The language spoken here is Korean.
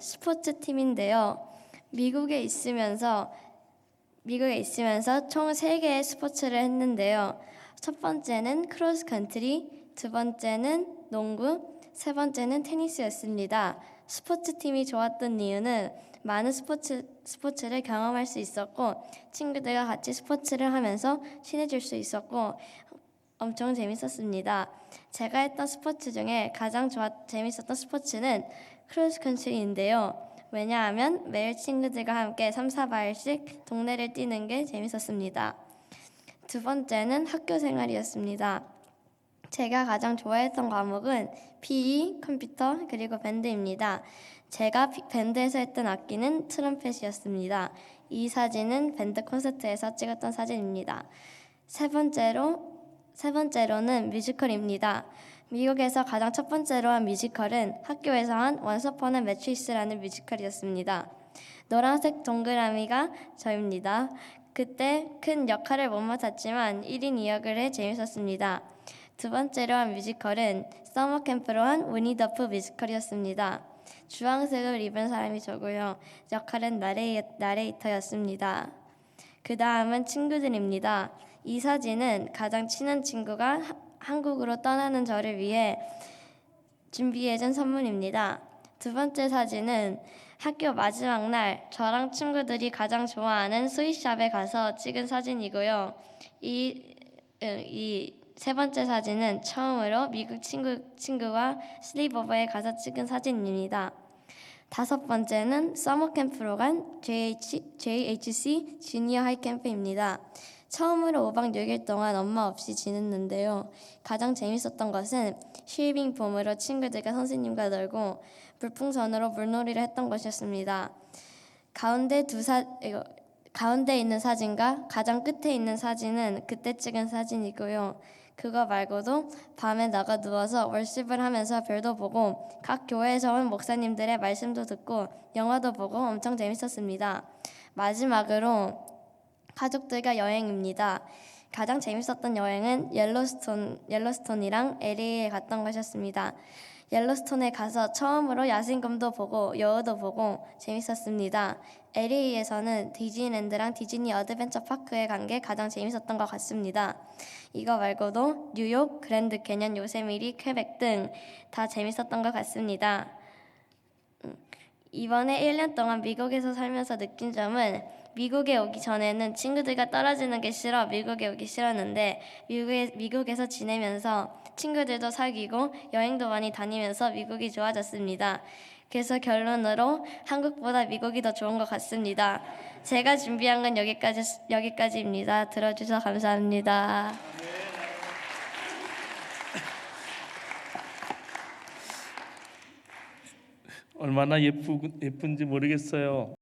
스포츠 팀인데요. 미국에 있으면서 미국에 있으면서 총 3개의 스포츠를 했는데요. 첫 번째는 크로스 컨트리, 두 번째는 농구, 세 번째는 테니스였습니다. 스포츠 팀이 좋았던 이유는 많은 스포츠 스포츠를 경험할 수 있었고 친구들과 같이 스포츠를 하면서 친해질 수 있었고 엄청 재밌었습니다. 제가 했던 스포츠 중에 가장 좋아 재밌었던 스포츠는 크로스 컨트리인데요. 왜냐하면 매일 친구들과 함께 3, 4마일씩 동네를 뛰는 게 재밌었습니다. 두 번째는 학교 생활이었습니다. 제가 가장 좋아했던 과목은 PE, 컴퓨터, 그리고 밴드입니다. 제가 피- 밴드에서 했던 악기는 트럼펫이었습니다. 이 사진은 밴드 콘서트에서 찍었던 사진입니다. 세 번째로 세 번째로는 뮤지컬입니다. 미국에서 가장 첫 번째로 한 뮤지컬은 학교에서 한 원스 어폰 매트리스라는 뮤지컬이었습니다. 노란색 동그라미가 저입니다. 그때 큰 역할을 못 맡았지만 1인 2역을 해 재밌었습니다. 두 번째로 한 뮤지컬은 서머 캠프로 한 위니더프 뮤지컬이었습니다. 주황색을 입은 사람이 저고요. 역할은 나레이, 나레이터였습니다. 그 다음은 친구들입니다. 이 사진은 가장 친한 친구가 하- 한국으로 떠나는 저를 위해 준비해준 선물입니다. 두 번째 사진은 학교 마지막 날 저랑 친구들이 가장 좋아하는 스위샵에 가서 찍은 사진이고요. 이, 이 세 번째 사진은 처음으로 미국 친구, 친구와 슬리버버에 가서 찍은 사진입니다. 다섯 번째는 서머 캠프로 간 JH, JHC 주니어 하이 캠프입니다. 처음으로 5박 6일 동안 엄마 없이 지냈는데요. 가장 재밌었던 것은 쉐이빙 폼으로 친구들과 선생님과 놀고 물풍선으로 물놀이를 했던 것이었습니다. 가운데 두 사, 이거, 가운데 있는 사진과 가장 끝에 있는 사진은 그때 찍은 사진이고요. 그거 말고도 밤에 나가 누워서 월십을 하면서 별도 보고 각 교회에서 온 목사님들의 말씀도 듣고 영화도 보고 엄청 재밌었습니다. 마지막으로 가족들과 여행입니다. 가장 재밌었던 여행은 옐로스톤, 옐로스톤이랑 LA에 갔던 것이었습니다. 옐로스톤에 가서 처음으로 야생금도 보고 여우도 보고 재밌었습니다. LA에서는 디즈니랜드랑 디즈니 어드벤처 파크에 간 게 가장 재밌었던 것 같습니다. 이거 말고도 뉴욕, 그랜드 캐년, 요세미리, 퀘벡 등 다 재밌었던 것 같습니다. 음, 이번에 1년 동안 미국에서 살면서 느낀 점은 미국에 오기 전에는 친구들과 떨어지는 게 싫어 미국에 오기 싫었는데 미국에, 미국에서 지내면서 친구들도 사귀고 여행도 많이 다니면서 미국이 좋아졌습니다. 그래서 결론으로 한국보다 미국이 더 좋은 것 같습니다. 제가 준비한 건 여기까지 여기까지입니다. 들어주셔서 감사합니다. 얼마나 예쁘, 예쁜지 모르겠어요.